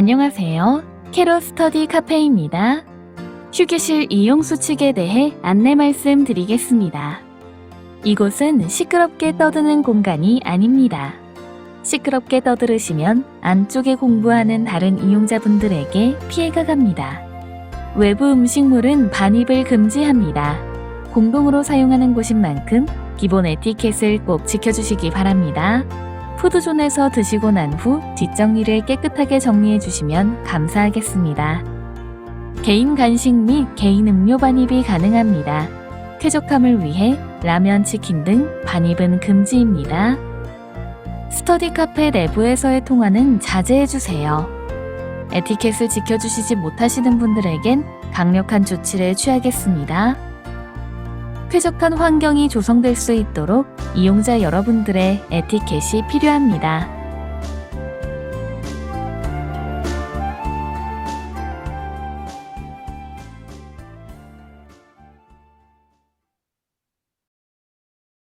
안녕하세요. 캐로 스터디 카페입니다. 휴게실 이용 수칙에 대해 안내 말씀드리겠습니다. 이곳은 시끄럽게 떠드는 공간이 아닙니다. 시끄럽게 떠들으시면 안쪽에 공부하는 다른 이용자분들에게 피해가 갑니다. 외부 음식물은 반입을 금지합니다. 공동으로 사용하는 곳인 만큼 기본 에티켓을 꼭 지켜주시기 바랍니다. 푸드존에서 드시고 난 후 뒷정리를 깨끗하게 정리해 주시면 감사하겠습니다. 개인 간식 및 개인 음료 반입이 가능합니다. 쾌적함을 위해 라면, 치킨 등 반입은 금지입니다. 스터디 카페 내부에서의 통화는 자제해 주세요. 에티켓을 지켜주시지 못하시는 분들에겐 강력한 조치를 취하겠습니다. 쾌적한 환경이 조성될 수 있도록 이용자 여러분들의 에티켓이 필요합니다.